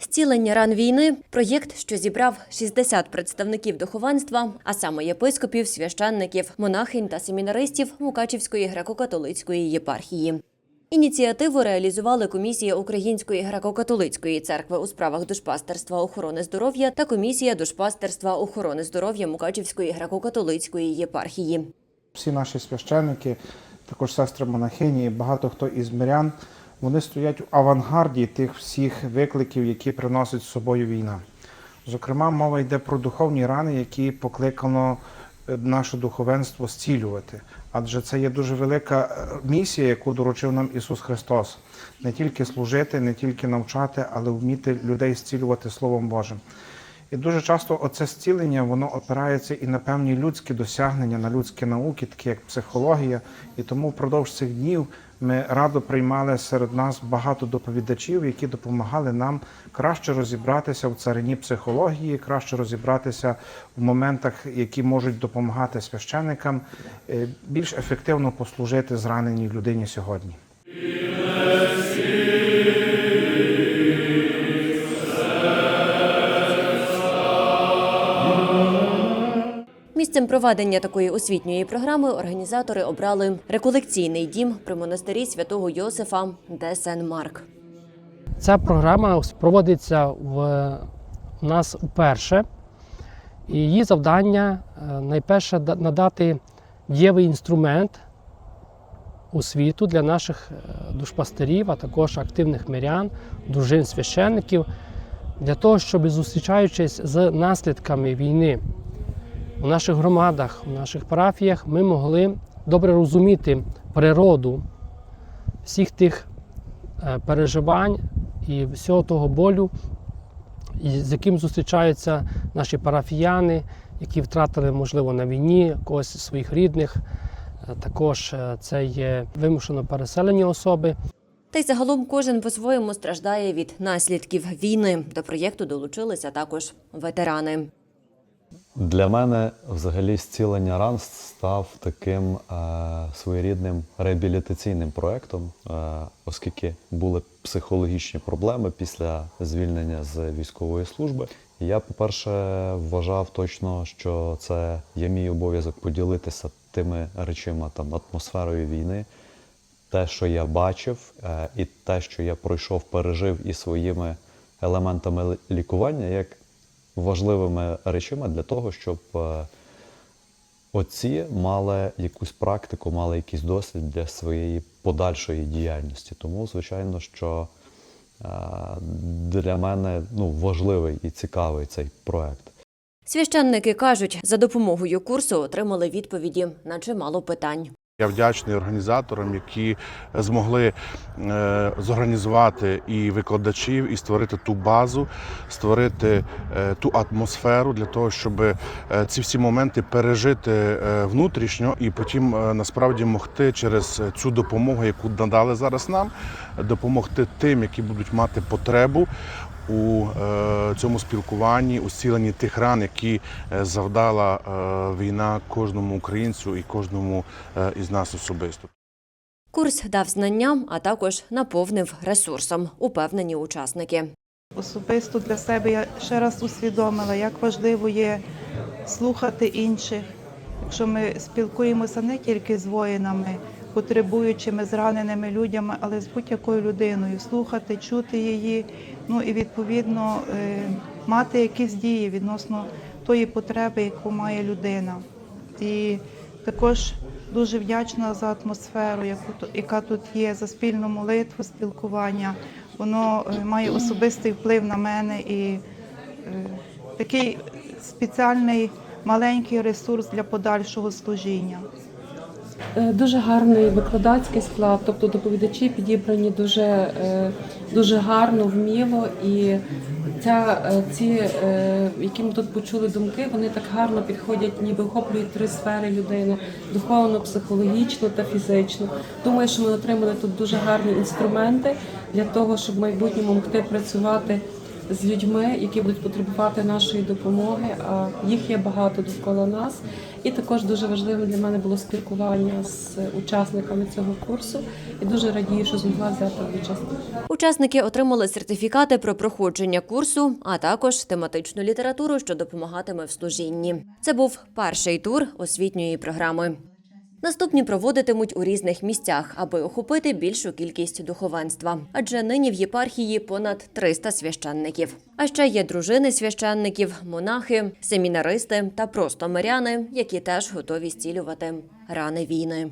Зцілення ран війни проєкт, що зібрав 60 представників духовенства, а саме єпископів, священників, монахинь та семінаристів Мукачівської греко-католицької єпархії. Ініціативу реалізували комісія Української греко-католицької церкви у справах душпастерства охорони здоров'я та комісія душпастерства охорони здоров'я Мукачівської греко-католицької єпархії. Всі наші священники, також сестри монахині, багато хто із мирян, вони стоять в авангарді тих всіх викликів, які приносить з собою війна. Зокрема, мова йде про духовні рани, які покликано е, наше духовенство зцілювати. Адже це є дуже велика е, місія, яку доручив нам Ісус Христос. Не тільки служити, не тільки навчати, але вміти людей зцілювати Словом Божим. І дуже часто оце зцілення воно опирається і на певні людські досягнення, на людські науки, такі як психологія. І тому впродовж цих днів ми радо приймали серед нас багато доповідачів, які допомагали нам краще розібратися в царині психології, краще розібратися в моментах, які можуть допомагати священникам, е, більш ефективно послужити зраненій людині сьогодні. Місцем проведення такої освітньої програми організатори обрали реколекційний дім при монастирі святого Йосифа де Сен-Марк. Ця програма проводиться в нас вперше. І її завдання е, найперше да- надати дієвий інструмент освіту для наших е, душпастерів, а також активних мирян, дружин священників, для того, щоб зустрічаючись з наслідками війни у наших громадах, у наших парафіях, ми могли добре розуміти природу всіх тих е, переживань і всього того болю, з яким зустрічаються наші парафіяни, які втратили, можливо, на війні когось із своїх рідних. Е, Також е, це є вимушено переселені особи. Та й загалом кожен по-своєму страждає від наслідків війни. До проєкту долучилися також ветерани. Для мене взагалі зцілення ран став таким е, своєрідним реабілітаційним проєктом, е, оскільки були психологічні проблеми після звільнення з військової служби. Я, по-перше, вважав точно, що це є мій обов'язок поділитися тими речима, там атмосферою війни, те, що я бачив, е, і те, що я пройшов, пережив і своїми елементами лікування, як важливими речами для того, щоб е, отці мали якусь практику, мали якийсь досвід для своєї подальшої діяльності. Тому, звичайно, що е, для мене ну, важливий і цікавий цей проект. Священники кажуть, за допомогою курсу отримали відповіді на чимало питань. Я вдячний організаторам, які змогли е, зорганізувати і викладачів, і створити ту базу, створити е, ту атмосферу для того, щоб е, ці всі моменти пережити внутрішньо і потім насправді могти через цю допомогу, яку надали зараз нам, допомогти тим, які будуть мати потребу. У е, цьому спілкуванні, у зціленні тих ран, які е, завдала е, війна кожному українцю і кожному е, із нас особисто. Курс дав знання, а також наповнив ресурсом, упевнені учасники. Особисто для себе я ще раз усвідомила, як важливо є слухати інших. Якщо ми спілкуємося не тільки з воїнами, потребуючими, зраненими людьми, але з будь-якою людиною, слухати, чути її, ну і відповідно е, мати якісь дії відносно тої потреби, яку має людина. І також дуже вдячна за атмосферу, яка тут є, за спільну молитву, спілкування. Воно е, має особистий вплив на мене і е, такий спеціальний маленький ресурс для подальшого служіння. Е, Дуже гарний викладацький склад, тобто доповідачі підібрані дуже, е, дуже гарно, вміло, і ця, е, ці, які ми тут почули думки, вони так гарно підходять, ніби охоплюють три сфери людини: духовно, психологічно та фізично. Думаю, що ми отримали тут дуже гарні інструменти для того, щоб в майбутньому могти працювати з людьми, які будуть потребувати нашої допомоги. А їх є багато довкола нас. І також дуже важливим для мене було спілкування з учасниками цього курсу. І дуже радію, що змогла взяти участь. Учасники отримали сертифікати про проходження курсу, а також тематичну літературу, що допомагатиме в служінні. Це був перший тур освітньої програми. Наступні проводитимуть у різних місцях, аби охопити більшу кількість духовенства. Адже нині в єпархії понад 300 священників. А ще є дружини священників, монахи, семінаристи та просто миряни, які теж готові зцілювати рани війни.